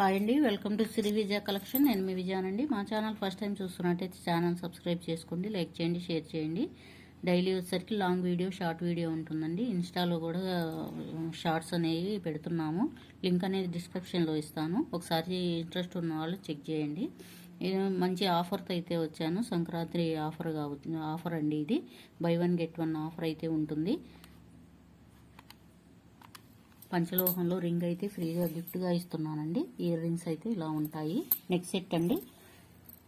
Hi అండి welcome to Shri Vijaya collection. నేను మీ విజయానండి మా ఛానల్ ఫస్ట్ టైం చూస్తున్నట్టయితే ఛానల్ సబ్స్క్రైబ్ చేసుకోండి లైక్ చేయండి షేర్ చేయండి. డైలీ వచ్చేసరికి లాంగ్ వీడియో షార్ట్ వీడియో ఉంటుందండి. ఇన్స్టాలో కూడా షార్ట్స్ అనేవి పెడుతున్నాము. లింక్ అనేది డిస్క్రిప్షన్లో ఇస్తాను. ఒకసారి ఇంట్రెస్ట్ ఉన్న వాళ్ళు చెక్ చేయండి. మంచి ఆఫర్తో అయితే వచ్చాను. సంక్రాంతి ఆఫర్ కావచ్చు ఆఫర్ అండి ఇది. Buy one get one offer అయితే ఉంటుంది. పంచలోహంలో రింగ్ అయితే ఫ్రీగా గిఫ్ట్గా ఇస్తున్నానండి. ఇయర్ రింగ్స్ అయితే ఇలా ఉంటాయి. నెక్స్ట్ సెట్ అండి.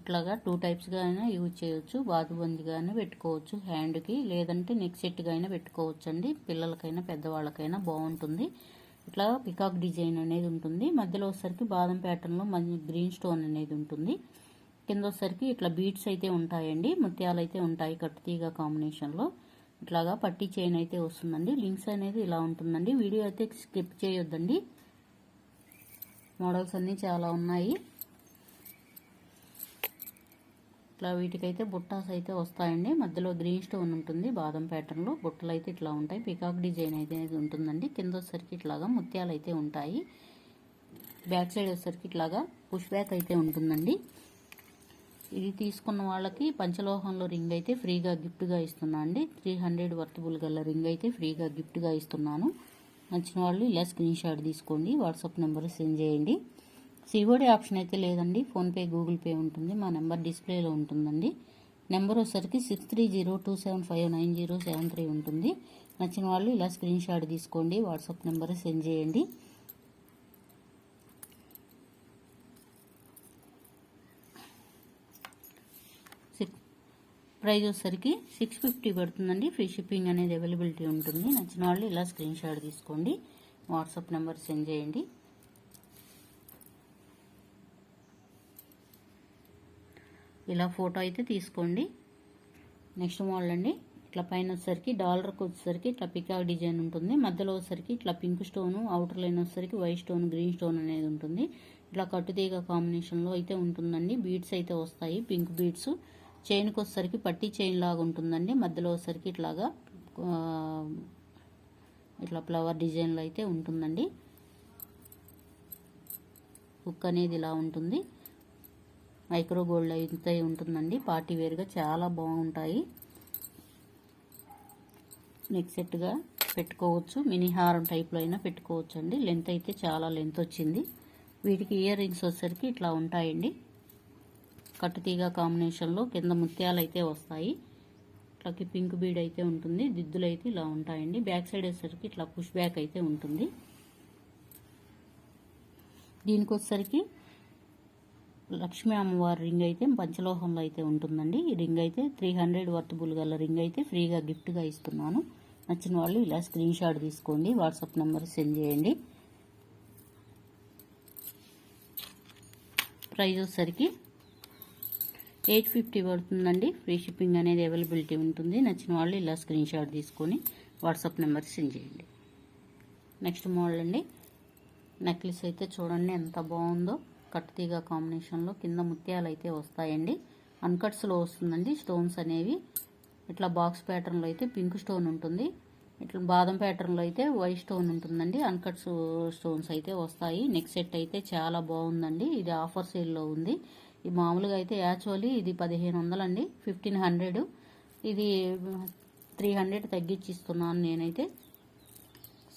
ఇట్లాగా టూ టైప్స్గా అయినా యూజ్ చేయొచ్చు. బాతుబందిగా అయినా పెట్టుకోవచ్చు. హ్యాండ్కి లేదంటే నెక్ సెట్గా అయినా పెట్టుకోవచ్చు అండి పిల్లలకైనా పెద్దవాళ్ళకైనా బాగుంటుంది. ఇట్లా పికాక్ డిజైన్ అనేది ఉంటుంది. మధ్యలో వచ్చేసరికి బాదం ప్యాటర్న్లో మంచి గ్రీన్ స్టోన్ అనేది ఉంటుంది. కింద వచ్చేసరికి ఇట్లా బీట్స్ అయితే ఉంటాయండి. ముత్యాలు అయితే ఉంటాయి కట్టుతీగ కాంబినేషన్లో ఇట్లాగా పట్టీ చైన్ అయితే వస్తుందండి. లింక్స్ అనేది ఇలా ఉంటుందండి. వీడియో అయితే స్కిప్ చేయొద్దండి. మోడల్స్ అన్నీ చాలా ఉన్నాయి. ఇట్లా వీటికైతే బుట్టాస్ అయితే వస్తాయండి. మధ్యలో గ్రీన్ స్టోన్ ఉంటుంది. బాదం ప్యాటర్న్లో బుట్టలు అయితే ఇట్లా ఉంటాయి. పికాక్ డిజైన్ అయితే ఉంటుందండి. కింద వచ్చేసరికి ఇట్లాగా ముత్యాలు అయితే ఉంటాయి. బ్యాక్ సైడ్ వచ్చేసరికి ఇట్లాగా పుష్ బ్యాక్ అయితే ఉంటుందండి. ఇది తీసుకున్న వాళ్ళకి పంచలోహంలో రింగ్ అయితే ఫ్రీగా గిఫ్ట్గా ఇస్తున్నా అండి. త్రీ హండ్రెడ్ వర్తబుల్ గల రింగ్ అయితే ఫ్రీగా గిఫ్ట్గా ఇస్తున్నాను. నచ్చిన వాళ్ళు ఇలా స్క్రీన్ షాట్ తీసుకోండి. వాట్సాప్ నెంబర్ సెండ్ చేయండి. సివోడి ఆప్షన్ అయితే లేదండి. ఫోన్పే గూగుల్ పే ఉంటుంది. మా నెంబర్ డిస్ప్లేలో ఉంటుందండి. నెంబర్ వచ్చరికి six three zero two seven five nine zero seven three ఉంటుంది. నచ్చిన వాళ్ళు ఇలా స్క్రీన్ షాట్ తీసుకోండి. వాట్సాప్ నెంబర్ సెండ్ చేయండి. ప్రైజ్ వచ్చేసరికి సిక్స్ ఫిఫ్టీ పడుతుందండి. ఫ్రీ షిప్పింగ్ అనేది అవైలబిలిటీ ఉంటుంది. నచ్చిన వాళ్ళు ఇలా స్క్రీన్ షాట్ తీసుకోండి. వాట్సాప్ నెంబర్ సెండ్ చేయండి. ఇలా ఫోటో అయితే తీసుకోండి. నెక్స్ట్ మోడల్ అండి. ఇట్లా పైన వచ్చేసరికి డాలర్కి వచ్చేసరికి ఇట్లా పికాక్ డిజైన్ ఉంటుంది. మధ్యలో వచ్చేసరికి ఇట్లా పింక్ స్టోను అవుటర్ లైన్ వచ్చేసరికి వైట్ స్టోన్ గ్రీన్ స్టోన్ అనేది ఉంటుంది. ఇట్లా కట్టుతీగ కాంబినేషన్లో అయితే ఉంటుందండి. బీడ్స్ అయితే వస్తాయి. Pink beads. చైన్కి వచ్చేసరికి పట్టి చైన్ లాగా ఉంటుందండి మధ్యలో వచ్చేసరికి ఇట్లాగా ఇట్లా ఫ్లవర్ డిజైన్లో అయితే ఉంటుందండి. హుక్ అనేది ఇలా ఉంటుంది. మైక్రో గోల్డ్ అయితే ఉంటుందండి. పార్టీ వేర్గా చాలా బాగుంటాయి. నెక్ సెట్గా పెట్టుకోవచ్చు. మినీ హారం టైప్లో అయినా పెట్టుకోవచ్చు అండి లెంత్ అయితే చాలా లెంత్ వచ్చింది. వీటికి ఇయర్ రింగ్స్ వచ్చేసరికి ఇట్లా ఉంటాయండి. కట్టుతీగ కాంబినేషన్లో కింద ముత్యాలు అయితే వస్తాయి. ఇట్లాకి పింక్ బీడ్ అయితే ఉంటుంది దిద్దులు అయితే ఇలా ఉంటాయండి. బ్యాక్ సైడ్ వచ్చేసరికి ఇట్లా పుష్ బ్యాక్ అయితే ఉంటుంది. దీనికి వచ్చేసరికి లక్ష్మీ అమ్మవారి రింగ్ అయితే పంచలోహంలో అయితే ఉంటుందండి. ఈ రింగ్ అయితే త్రీ హండ్రెడ్ వర్తబుల్ గల రింగ్ అయితే ఫ్రీగా గిఫ్ట్గా ఇస్తున్నాను. నచ్చిన వాళ్ళు ఇలా స్క్రీన్ షాట్ తీసుకోండి వాట్సాప్ నెంబర్ సెండ్ చేయండి. ప్రైజ్ వచ్చేసరికి ఎయిట్ ఫిఫ్టీ పడుతుందండి. ఫ్రీ షిప్పింగ్ అనేది అవైలబిలిటీ ఉంటుంది. నచ్చిన వాళ్ళు ఇలా స్క్రీన్ షాట్ తీసుకొని వాట్సాప్ నెంబర్ సెండ్ చేయండి. నెక్స్ట్ మోడల్ అండి. నెక్లెస్ అయితే చూడండి ఎంత బాగుందో. కట్టుతీగ కాంబినేషన్లో కింద ముత్యాలు అయితే వస్తాయండి అన్కట్స్లో వస్తుందండి. స్టోన్స్ అనేవి ఇట్లా బాక్స్ ప్యాటర్న్లో అయితే పింక్ స్టోన్ ఉంటుంది. ఇట్లా బాదం ప్యాటర్న్లో అయితే వైట్ స్టోన్ ఉంటుందండి. అన్కట్స్ స్టోన్స్ అయితే వస్తాయి. నెక్ సెట్ అయితే చాలా బాగుందండి. ఇది ఆఫర్ సేల్లో ఉంది. ఈ మామూలుగా అయితే యాచువల్లీ ఇది పదిహేను వందలండి ఫిఫ్టీన్ హండ్రెడ్. ఇది త్రీ హండ్రెడ్ తగ్గించిస్తున్నాను నేనైతే.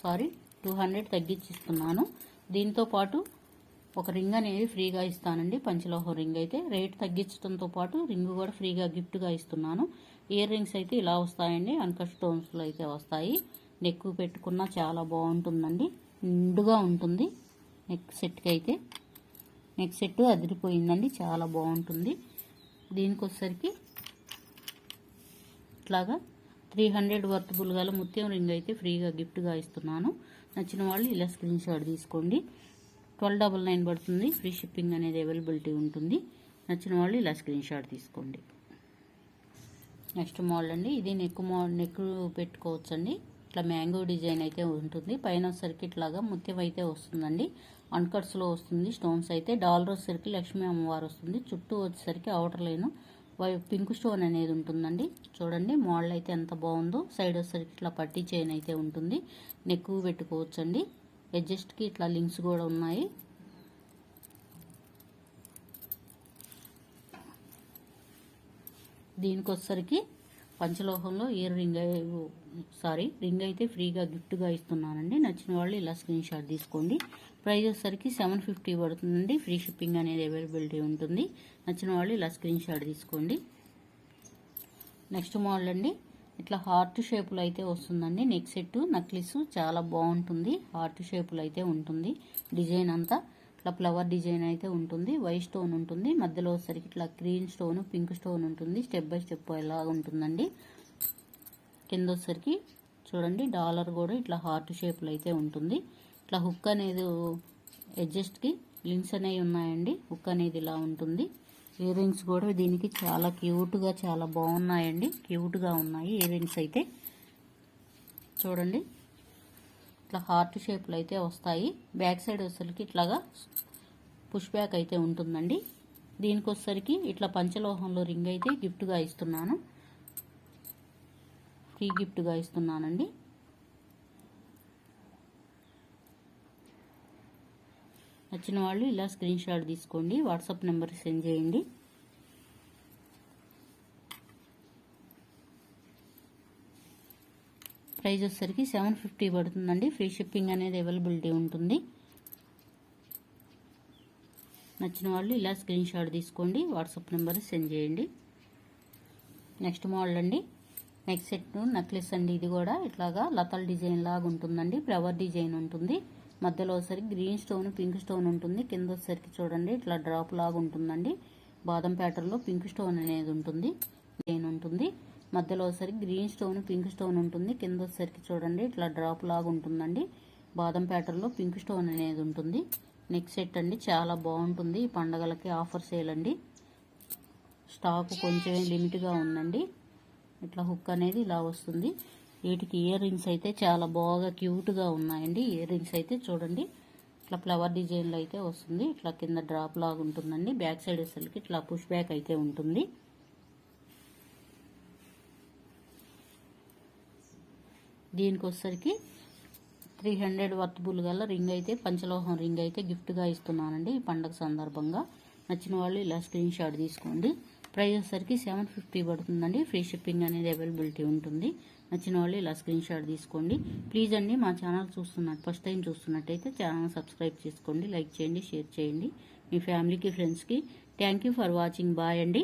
సారీ టూ హండ్రెడ్ తగ్గించిస్తున్నాను. దీంతో పాటు ఒక రింగ్ అనేది ఫ్రీగా ఇస్తానండి. పంచలోహ రింగ్ అయితే రేట్ తగ్గించడంతో పాటు రింగ్ కూడా ఫ్రీగా గిఫ్ట్గా ఇస్తున్నాను. ఇయర్ రింగ్స్ అయితే ఇలా వస్తాయండి. అన్కట్ స్టోన్స్లో అయితే వస్తాయి. నెక్ పెట్టుకున్నా చాలా బాగుంటుందండి. నిండుగా ఉంటుంది. నెక్ సెట్కి అయితే నెక్ సెట్ అదిరిపోయిందండి చాలా బాగుంటుంది. దీనికి ఇట్లాగా త్రీ హండ్రెడ్ వర్తబుల్ గల ముత్యం రింగ్ అయితే ఫ్రీగా గిఫ్ట్గా ఇస్తున్నాను. నచ్చిన వాళ్ళు ఇలా స్క్రీన్ షాట్ తీసుకోండి. ట్వెల్వ్ డబల్ నైన్ పడుతుంది ఫ్రీ షిప్పింగ్ అనేది అవైలబిలిటీ ఉంటుంది. నచ్చిన వాళ్ళు ఇలా స్క్రీన్ షాట్ తీసుకోండి. నెక్స్ట్ మోడల్ అండి ఇది నెక్ మో నెక్ పెట్టుకోవచ్చండి. ఇట్లా మ్యాంగో డిజైన్ అయితే ఉంటుంది. పైన సర్కిట్ లాగా ముత్యం అయితే వస్తుందండి అన్కట్స్లో వస్తుంది. స్టోన్స్ అయితే డాలర్ వచ్చేసరికి లక్ష్మీ అమ్మవారు వస్తుంది. చుట్టూ వచ్చేసరికి అవటర్ లైన్ పింక్ స్టోన్ అనేది ఉంటుందండి. చూడండి మోడల్ అయితే ఎంత బాగుందో. సైడ్ వచ్చేసరికి ఇట్లా పట్టి చైన్ అయితే ఉంటుంది. నెక్ పెట్టుకోవచ్చండి. అడ్జస్ట్కి ఇట్లా లింక్స్ కూడా ఉన్నాయి. దీనికి వచ్చేసరికి పంచలోహంలో ఇయర్ రింగ్ సారీ రింగ్ అయితే ఫ్రీగా గిఫ్ట్గా ఇస్తున్నానండి. నచ్చిన వాళ్ళు ఇలా స్క్రీన్ షాట్ తీసుకోండి. ప్రైస్ వచ్చేసరికి సెవెన్ ఫిఫ్టీ పడుతుందండి. ఫ్రీ షిప్పింగ్ అనేది అవైలబిలిటీ ఉంటుంది. నచ్చిన వాళ్ళు ఇలా స్క్రీన్ షాట్ తీసుకోండి. నెక్స్ట్ మోడల్ అండి. ఇట్లా హార్ట్ షేపులో అయితే వస్తుందండి. నెక్ సెట్ నక్లిస్ చాలా బాగుంటుంది. హార్ట్ షేపులు అయితే ఉంటుంది. డిజైన్ అంతా ఇట్లా ఫ్లవర్ డిజైన్ అయితే ఉంటుంది. వైట్ స్టోన్ ఉంటుంది. మధ్యలో వచ్చేసరికి ఇట్లా గ్రీన్ స్టోన్ పింక్ స్టోన్ ఉంటుంది. స్టెప్ బై స్టెప్ ఎలా ఉంటుందండి? కింద వచ్చేసరికి చూడండి డాలర్ కూడా ఇట్లా హార్ట్ షేప్లో అయితే ఉంటుంది. ఇట్లా హుక్ అనేది అడ్జస్ట్కి లింక్స్ అనేవి ఉన్నాయండి. హుక్ అనేది ఇలా ఉంటుంది. ఇయర్ రింగ్స్ కూడా దీనికి చాలా క్యూట్గా చాలా బాగున్నాయండి. క్యూట్గా ఉన్నాయి ఇయర్ రింగ్స్ అయితే. చూడండి. ఇట్లా హార్ట్ షేప్లో అయితే వస్తాయి. బ్యాక్ సైడ్ వచ్చేసరికి ఇట్లాగా పుష్ బ్యాక్ అయితే ఉంటుందండి. దీనికి వచ్చేసరికి ఇట్లా పంచలోహంలో రింగ్ అయితే గిఫ్ట్గా ఇస్తున్నాను. ఫ్రీ గిఫ్ట్గా ఇస్తున్నానండి. నచ్చిన వాళ్ళు ఇలా స్క్రీన్ షాట్ తీసుకోండి వాట్సాప్ నెంబర్ సెండ్ చేయండి. ప్రైస్ వచ్చేసరికి సెవెన్ ఫిఫ్టీ పడుతుందండి. ఫ్రీ షిప్పింగ్ అనేది అవైలబిలిటీ ఉంటుంది. నచ్చిన వాళ్ళు ఇలా స్క్రీన్ షాట్ తీసుకోండి. వాట్సాప్ నెంబర్ సెండ్ చేయండి. నెక్స్ట్ మోడల్ అండి. నెక్స్ట్ సెట్ నెక్లెస్ అండి. ఇది కూడా ఇట్లాగా లతల్ డిజైన్ లాగా ఉంటుందండి. ఫ్లవర్ డిజైన్ ఉంటుంది. మధ్యలో ఒకసారి గ్రీన్ స్టోన్ పింక్ స్టోన్ ఉంటుంది. కింద వచ్చేసరికి చూడండి ఇట్లా డ్రాప్ లాగా ఉంటుందండి. బాదం ప్యాటర్న్లో పింక్ స్టోన్ అనేది ఉంటుంది. డిజైన్ ఉంటుంది. మధ్యలో ఒకసారి గ్రీన్ స్టోన్ పింక్ స్టోన్ ఉంటుంది. కింద వచ్చేసరికి చూడండి ఇట్లా డ్రాప్ లాగా ఉంటుందండి. బాదం ప్యాటర్న్లో పింక్ స్టోన్ అనేది ఉంటుంది. నెక్ సెట్ అండి చాలా బాగుంటుంది. ఈ పండగలకి ఆఫర్ సేల్ అండి. స్టాక్ కొంచెం లిమిట్గా ఉందండి. ఇట్లా హుక్ అనేది ఇలా వస్తుంది. వీటికి ఇయర్ రింగ్స్ అయితే చాలా బాగా క్యూట్గా ఉన్నాయండి. ఇయర్ రింగ్స్ అయితే చూడండి ఇట్లా ఫ్లవర్ డిజైన్లో అయితే వస్తుంది. ఇట్లా కింద డ్రాప్ లాగా ఉంటుందండి. బ్యాక్ సైడ్ అసలుకి ఇట్లా పుష్ బ్యాక్ అయితే ఉంటుంది. దీనికి వచ్చేసరికి త్రీ హండ్రెడ్ వర్త్బుల్ గల రింగ్ అయితే పంచలోహం రింగ్ అయితే గిఫ్ట్గా ఇస్తున్నానండి ఈ పండగ సందర్భంగా. నచ్చిన వాళ్ళు ఇలా స్క్రీన్ షాట్ తీసుకోండి. ప్రైస్ వచ్చేసరికి సెవెన్ ఫిఫ్టీ పడుతుందండి. ఫ్రీ షిప్పింగ్ అనేది అవైలబిలిటీ ఉంటుంది. నచ్చిన వాళ్ళు ఇలా స్క్రీన్ షాట్ తీసుకోండి. ప్లీజ్ అండి మా ఛానల్ చూస్తున్నట్టు ఫస్ట్ టైం చూస్తున్నట్టయితే ఛానల్ సబ్స్క్రైబ్ చేసుకోండి లైక్ చేయండి షేర్ చేయండి. మీ ఫ్యామిలీకి ఫ్రెండ్స్కి thank you for watching bye అండి.